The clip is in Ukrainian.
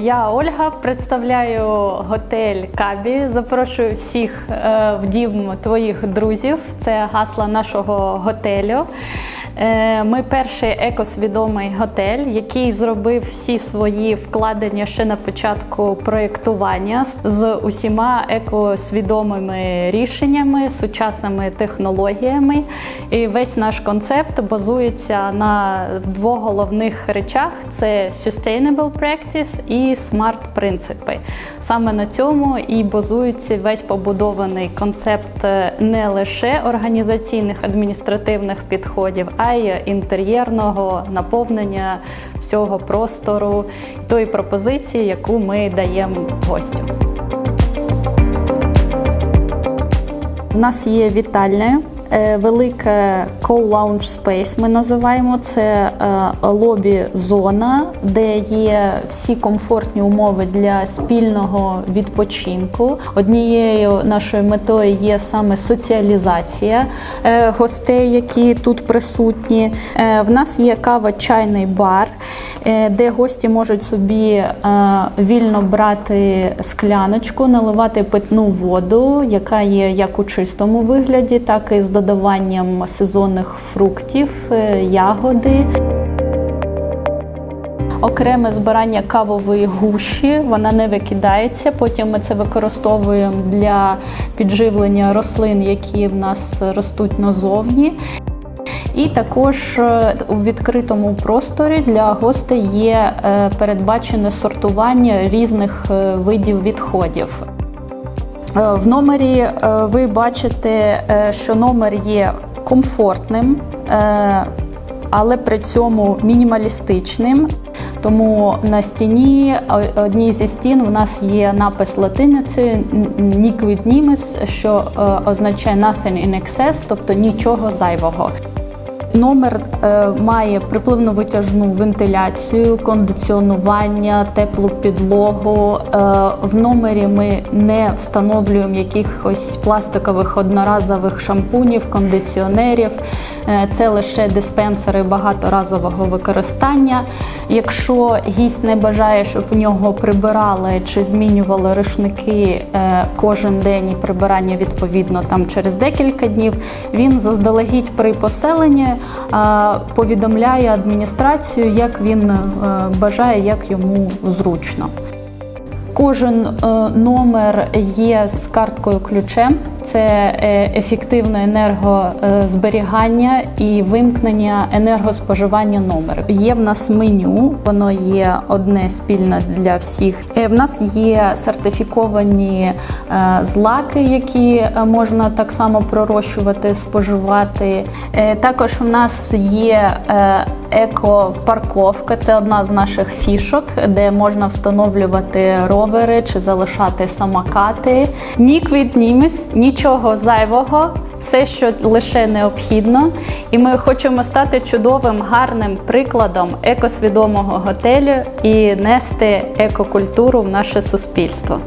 Я Ольга представляю готель Кабі. Запрошую всіх е, в дім твоїх друзів. Це гасло нашого готелю. Е, Ми перший екосвідомий готель, який зробив всі свої вкладення ще на початку проєктування з усіма екосвідомими рішеннями, сучасними технологіями. І весь наш концепт базується на двох головних речах: це sustainable practice і smart принципи. Саме на цьому і базується весь побудований концепт е, не лише організаційних адміністративних підходів, а й інтер'єрного наповнення всього простору, тої пропозиції, яку ми даємо гостю. У нас є вітальня. е, Велике co-lounge space ми називаємо це е, лобі-зона, де є всі комфортні умови для спільного відпочинку. Однією нашою метою є саме соціалізація е, гостей, які тут присутні. Е, В нас є кава-чайний бар, де гості можуть собі вільно брати скляночку, наливати питну воду, яка є як у чистому вигляді, так і з додаванням сезонних фруктів, е, ягоди. Окреме збирання кавової гущі, вона не викидається. Потім ми це використовуємо для підживлення рослин, які в нас ростуть назовні. І також е, у відкритому просторі для гостей є е, передбачене сортування різних видів відходів. Е, В номері е, ви бачите, е, що номер є комфортним, але при цьому мінімалістичним. Тому на стіні одній зі стін в нас є напис латиницею «Nec quid nimis», що означає «nothing in excess», тобто нічого зайвого. Номер е, має припливно-витяжну вентиляцію, кондиціонування, теплу підлогу. Е, в номері ми не встановлюємо якихось пластикових одноразових шампунів, кондиціонерів. Е, це лише диспенсери багаторазового використання. Якщо гість не бажає, щоб в нього прибирали чи змінювали рушники кожен день і прибирання відповідно там через декілька днів, він заздалегідь при поселенні повідомляє адміністрацію, як він е, бажає, як йому зручно. Кожен е, номер є з карткою ключем. Це е, ефективне енергозберігання і вимкнення енергоспоживання номеру. Є в нас меню, воно є одне спільне для всіх. Е, В нас є сертифіковані е, злаки, які можна так само пророщувати, споживати. Також в нас є Еко-парковка це одна з наших фішок, де можна встановлювати ровери чи залишати самокати. Ніквід німіс, нічого зайвого, все, що лише необхідно. І ми хочемо стати чудовим, гарним прикладом екосвідомого готелю і нести екокультуру в наше суспільство.